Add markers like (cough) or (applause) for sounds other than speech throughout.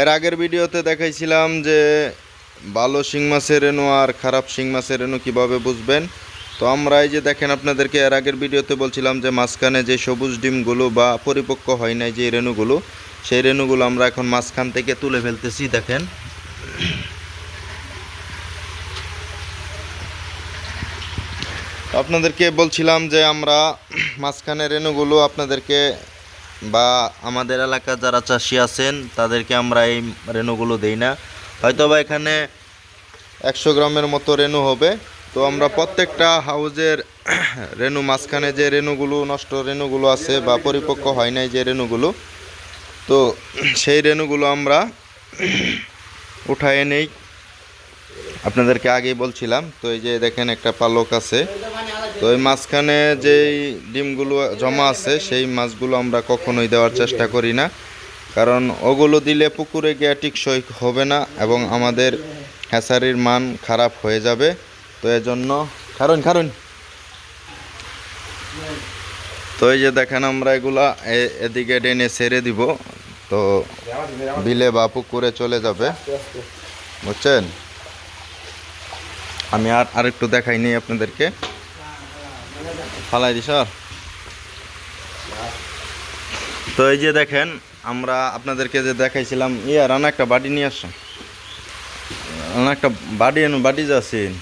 এর আগের ভিডিওতে দেখাইছিলাম যে ভালো শিং মাছের রেনু আর খারাপ শিং মাছের রেনু কীভাবে বুঝবেন? তো আমরা এই যে দেখেন আপনাদেরকে এর আগের ভিডিওতে বলছিলাম যে মাঝখানে যে সবুজ ডিমগুলো বা পরিপক্ক হয় নাই যে রেনুগুলো সেই রেনুগুলো আমরা এখন মাঝখান থেকে তুলে ফেলতেছি, দেখেন। আপনাদেরকে বলছিলাম যে আমরা মাঝখানে রেনুগুলো আপনাদেরকে বা আমাদের এলাকার যারা চাষি আছেন, তাদেরকে আমরা এই রেণুগুলো দেই না। হয়তো বা এখানে একশো গ্রামের মতো রেনু হবে। তো আমরা প্রত্যেকটা হাউজের (clears throat) রেণু মাঝখানে যে রেণুগুলো, নষ্ট রেণুগুলো আছে বা পরিপক্ক হয় নাই যে রেণুগুলো, তো (clears throat) সেই রেণুগুলো আমরা (clears throat) উঠায় নেই। আপনাদেরকে আগেই বলছিলাম, তো এই যে দেখেন একটা পালক আছে। তো এই মাঝখানে যেই ডিমগুলো জমা আছে, সেই মাছগুলো আমরা কখনোই দেওয়ার চেষ্টা করি না। কারণ ওগুলো দিলে পুকুরে গিয়ে টিকসই হবে না এবং আমাদের হ্যাসারির মান খারাপ হয়ে যাবে। তো এজন্য কারণ কারণ তো এই যে দেখেন আমরা এগুলা এদিকে ডেনে ছেড়ে দিব। তো বিলে বা পুকুরে চলে যাবে। বুঝছেন? আমি আর, আরেকটু দেখাইনি আপনাদেরকে। ফালাই দি স্যার তো এই যে দেখেন আমরা আপনাদেরকে যে দেখাইছিলাম ইয়া রানা একটা বাড়ি নিয়ে আসো রানা একটা বাড়ি এনু বাড়ি যে আছেন।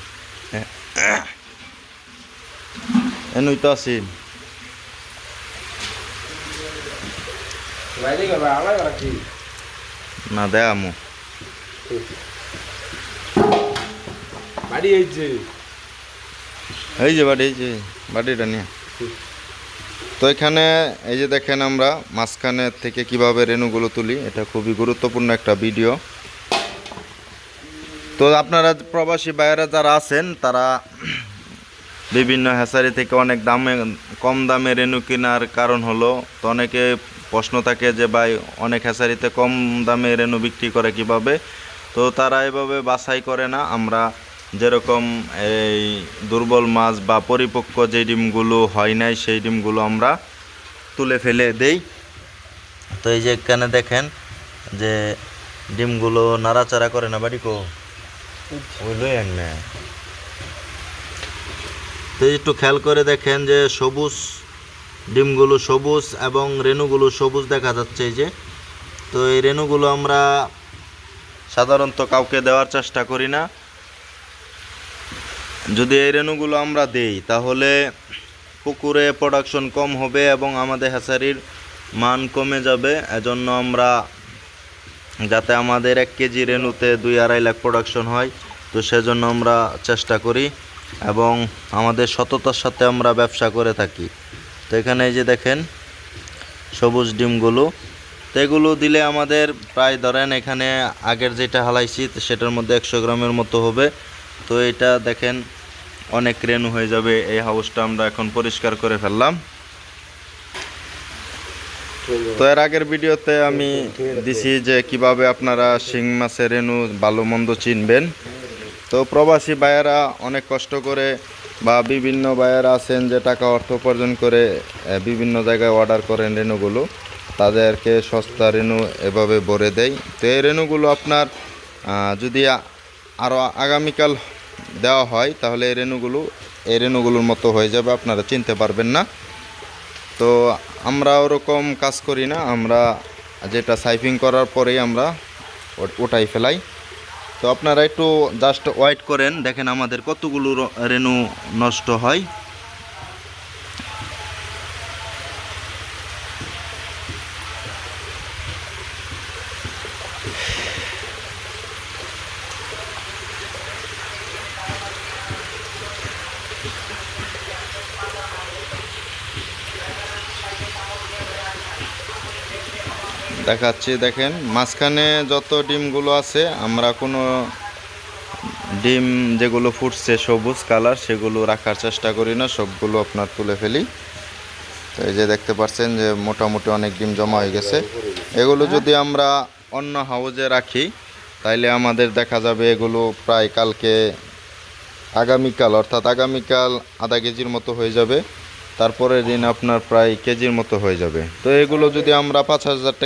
এনুই তো রাখি। না দেয়ামু বাড়ি এই যে এই যে বাড়ি যে বাড়িটা নিয়ে। তো এখানে, এই যে দেখেন আমরা মাঝখানে থেকে কীভাবে রেণুগুলো তুলি, এটা খুবই গুরুত্বপূর্ণ একটা ভিডিও। তো আপনারা প্রবাসী ভাইয়েরা যারা আছেন, তারা বিভিন্ন হ্যাসারি থেকে অনেক দামে, কম দামে রেণু কেনার কারণ হলো, তো অনেকে প্রশ্ন থাকে যে, ভাই, অনেক হ্যাসারিতে কম দামে রেণু বিক্রি করে কীভাবে? তো তারা এভাবে বাছাই করে না, আমরা যেরকম এই দুর্বল মাছ বা পরিপক্ক যে ডিমগুলো হয় নাই সেই ডিমগুলো আমরা তুলে ফেলে দেই। তো এই যে এখানে দেখেন যে ডিমগুলো নাড়াচাড়া করে না বাড়ি কো? ওই লই না। তো একটু খেয়াল করে দেখেন যে সবুজ ডিমগুলো সবুজ এবং রেণুগুলো সবুজ দেখা যাচ্ছে এই যে। তো এই রেণুগুলো আমরা সাধারণত কাউকে দেওয়ার চেষ্টা করি না। যদি এই রেণুগুলো আমরা দেই, তাহলে পুকুরে প্রোডাকশন কম হবে এবং আমাদের হ্যাচারির মান কমে যাবে। এজন্য আমরা যাতে আমাদের এক কেজি রেণুতে দুই আড়াই লাখ প্রোডাকশন হয়, তো সেজন্য আমরা চেষ্টা করি এবং আমাদের সততার সাথে আমরা ব্যবসা করে থাকি। তো এখানে এই যে দেখেন, সবুজ ডিমগুলো। তো এগুলো দিলে আমাদের প্রায় ধরেন এখানে আগের যেটা হালাইছি, সেটার মধ্যে একশো গ্রামের মতো হবে। তো এটা দেখেন অনেক রেনু হয়ে যাবে, এই হাউসটা আমরা এখন পরিষ্কার করে ফেললাম। তো এর আগের ভিডিওতে আমি দিছি যে কীভাবে আপনারা শিং মাছের রেনু ভালো মন্দ চিনবেন। তো প্রবাসী ভাইয়েরা অনেক কষ্ট করে বা বিভিন্ন ভাইয়েরা আছেন যে টাকা অর্থ উপার্জন করে বিভিন্ন জায়গায় অর্ডার করেন রেনুগুলো তাদেরকে সস্তা রেনু এভাবে ভরে দেয় তো এই রেনুগুলো আপনার যদি আরও আগামীকাল দেওয়া হয়, তাহলে এই রেণুগুলো, এই রেণুগুলোর মতো হয়ে যাবে, আপনারা চিনতে পারবেন না। তো আমরা ওরকম কাজ করি না, আমরা যেটা সাইফিং করার পরেই আমরা ওটাই ফেলাই। তো আপনারা একটু জাস্ট ওয়েট করেন, দেখেন আমাদের কতগুলো রেণু নষ্ট হয়। দেখাচ্ছি, দেখেন। মাঝখানে যত ডিমগুলো আছে, আমরা কোনো ডিম যেগুলো ফুটছে সবুজ কালার, সেগুলো রাখার চেষ্টা করি না, সবগুলো আপনার তুলে ফেলি। তো এই যে দেখতে পাচ্ছেন যে মোটামুটি অনেক ডিম জমা হয়ে গেছে। এগুলো যদি আমরা অন্য হাউজে রাখি, তাইলে আমাদের দেখা যাবে এগুলো প্রায় কালকে আগামীকাল, অর্থাৎ আগামীকাল আধা কেজির মতো হয়ে যাবে। তারপরের দিন আপনার প্রায় কেজির মতো হয়ে যাবে। তো এগুলো যদি আমরা পাঁচ হাজার